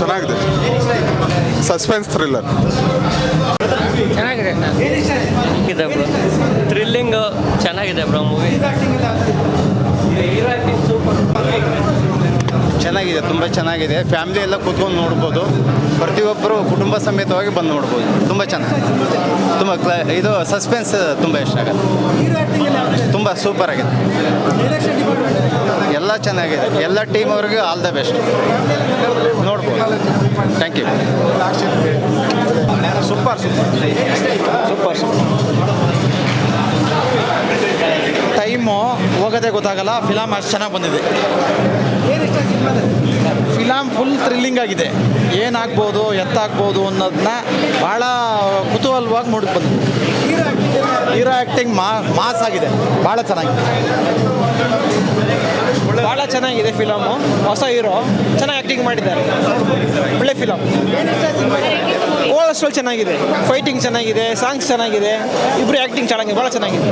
ಚೆನ್ನಾಗಿದೆ. Suspense thriller ಚೆನ್ನಾಗಿದೆ. ಇದೆ ಬ್ರೋ. ಥ್ರಿಲ್ಲಿಂಗ್ ಚೆನ್ನಾಗಿದೆ ಬ್ರೋ ಮೂವಿ ಚೆನ್ನಾಗಿದೆ ತುಂಬ ಚೆನ್ನಾಗಿದೆ. ಫ್ಯಾಮಿಲಿ ಎಲ್ಲ ಕೂತ್ಕೊಂಡು ನೋಡ್ಬೋದು. ಪ್ರತಿಯೊಬ್ಬರು ಕುಟುಂಬ ಸಮೇತವಾಗಿ ಬಂದು ನೋಡ್ಬೋದು. ತುಂಬ ಚೆನ್ನಾಗಿದೆ. ತುಂಬ ಕ್ಲ ಇದು ಸಸ್ಪೆನ್ಸ್ ತುಂಬ ಇಷ್ಟ ಆಗುತ್ತೆ. ತುಂಬ ಸೂಪರ್ ಆಗಿದೆ. ಚೆನ್ನಾಗಿದೆ. ಎಲ್ಲ ಟೀಮ್ ಅವ್ರಿಗೆ ಆಲ್ ದ ಬೆಸ್ಟ್ ನೋಡ್ಬೋದು. Thank you super super super time ಹೋಗೋದೇ ಗೊತ್ತಾಗಲ್ಲ. ಫಿಲಮ್ ಅಷ್ಟು ಚೆನ್ನಾಗಿ ಬಂದಿದೆ. ಫಿಲಮ್ ಫುಲ್ ಥ್ರಿಲ್ಲಿಂಗ್ ಆಗಿದೆ. ಏನಾಗ್ಬೋದು ಎತ್ತಾಗ್ಬೋದು ಅನ್ನೋದನ್ನ ಭಾಳ ಕುತೂಹಲವಾಗಿ ನೋಡಿ ಬಂದಿದೆ. ಹೀರೋ ಆ್ಯಕ್ಟಿಂಗ್ ಮಾಸ್ ಆಗಿದೆ. ಭಾಳ ಚೆನ್ನಾಗಿದೆ. ಭಾಳ ಚೆನ್ನಾಗಿದೆ ಫಿಲಮು ಹೊಸ ಹೀರೋ. ಚೆನ್ನಾಗಿ ಆ್ಯಕ್ಟಿಂಗ್ ಮಾಡಿದ್ದಾರೆ. ಒಳ್ಳೆ ಫಿಲಮ್ ಅಷ್ಟೊಲ್ ಚೆನ್ನಾಗಿದೆ. ಫೈಟಿಂಗ್ ಚೆನ್ನಾಗಿದೆ ಸಾಂಗ್ಸ್ ಚೆನ್ನಾಗಿದೆ. ಇಬ್ಬರು ಆ್ಯಕ್ಟಿಂಗ್ ಚೆನ್ನಾಗಿದೆ ಭಾಳ ಚೆನ್ನಾಗಿದೆ.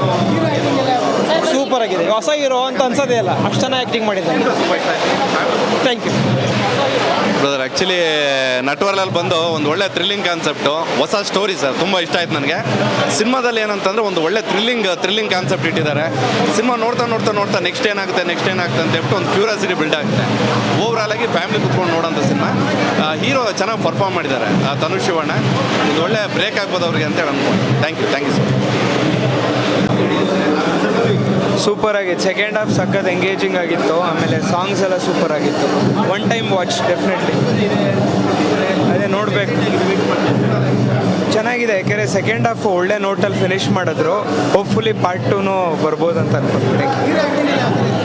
ಸೂಪರ್ ಆಗಿದೆ. ಹೊಸ ಹೀರೋ ಅಂತ ಅನ್ಸೋದೇ ಇಲ್ಲ. ಅಷ್ಟು ಚೆನ್ನಾಗಿ ಆ್ಯಕ್ಟಿಂಗ್ ಮಾಡಿದ್ದಾರೆ. ಥ್ಯಾಂಕ್ ಯು ಬ್ರದರ್ ಆ್ಯಕ್ಚುಲಿ ನಟ್ವರ್ಲಲ್ಲಿ ಬಂದು ಒಂದು ಒಳ್ಳೆ ಥ್ರಿಲ್ಲಿಂಗ್ ಕಾನ್ಸೆಪ್ಟು ಹೊಸ ಸ್ಟೋರಿ ಸರ್, ತುಂಬ ಇಷ್ಟ ಆಯ್ತು ನನಗೆ. ಸಿನಿಮಾದಲ್ಲಿ ಏನಂತಂದ್ರೆ ಒಂದು ಒಳ್ಳೆ ಥ್ರಿಲ್ಲಿಂಗ್ ಥ್ರಿಲ್ಲಿಂಗ್ ಕಾನ್ಸೆಪ್ಟ್ ಇಟ್ಟಿದ್ದಾರೆ. ಸಿನಿಮಾ ನೋಡ್ತಾ ನೋಡ್ತಾ ನೋಡ್ತಾ ನೆಕ್ಸ್ಟ್ ಏನಾಗುತ್ತೆ ನೆಕ್ಸ್ಟ್ ಏನಾಗುತ್ತೆ ಅಂತ ಹೇಳ್ಬಿಟ್ಟು ಒಂದು ಕ್ಯೂರಿಯಾಸಿಟಿ ಬಿಲ್ಡ್ ಆಗುತ್ತೆ. ಓವರಾಲ್ ಆಗಿ ಫ್ಯಾಮಿಲಿ ಕುತ್ಕೊಂಡು ನೋಡೋಂಥ ಸಿನಿಮಾ. ಹೀರೋ ಚೆನ್ನಾಗಿ ಪರ್ಫಾರ್ಮ್ ಮಾಡಿದ್ದಾರೆ ತನುಷ್ ಶಿವಣ್ಣ. ಒಂದು ಒಳ್ಳೆ ಬ್ರೇಕ್ ಆಗ್ಬೋದು ಅವ್ರಿಗೆ ಅಂತೇಳಿ ಅನ್ಕೊಂಡು thank you thank you sir super ಆಗಿತ್ತು ಸೆಕೆಂಡ್ ಹಾಫ್ ಸಖತ್ ಎಂಗೇಜಿಂಗ್ ಆಗಿತ್ತು, ಆಮೇಲೆ ಸಾಂಗ್ಸ್ ಎಲ್ಲ ಸೂಪರ್ ಆಗಿತ್ತು. ಒನ್ ಟೈಮ್ ವಾಚ್ ಡೆಫಿನೆಟ್ಲಿ ಅದೇ ನೋಡಬೇಕು. ಚೆನ್ನಾಗಿದೆ, ಯಾಕೆಂದರೆ ಸೆಕೆಂಡ್ ಹಾಫ್ ಒಳ್ಳೆ ನೋಟಲ್ಲಿ ಫಿನಿಶ್ ಮಾಡಿದ್ರು. ಹೋಪ್ಫುಲಿ ಪಾರ್ಟ್ ಟೂನು ಬರ್ಬೋದು ಅಂತ ಯು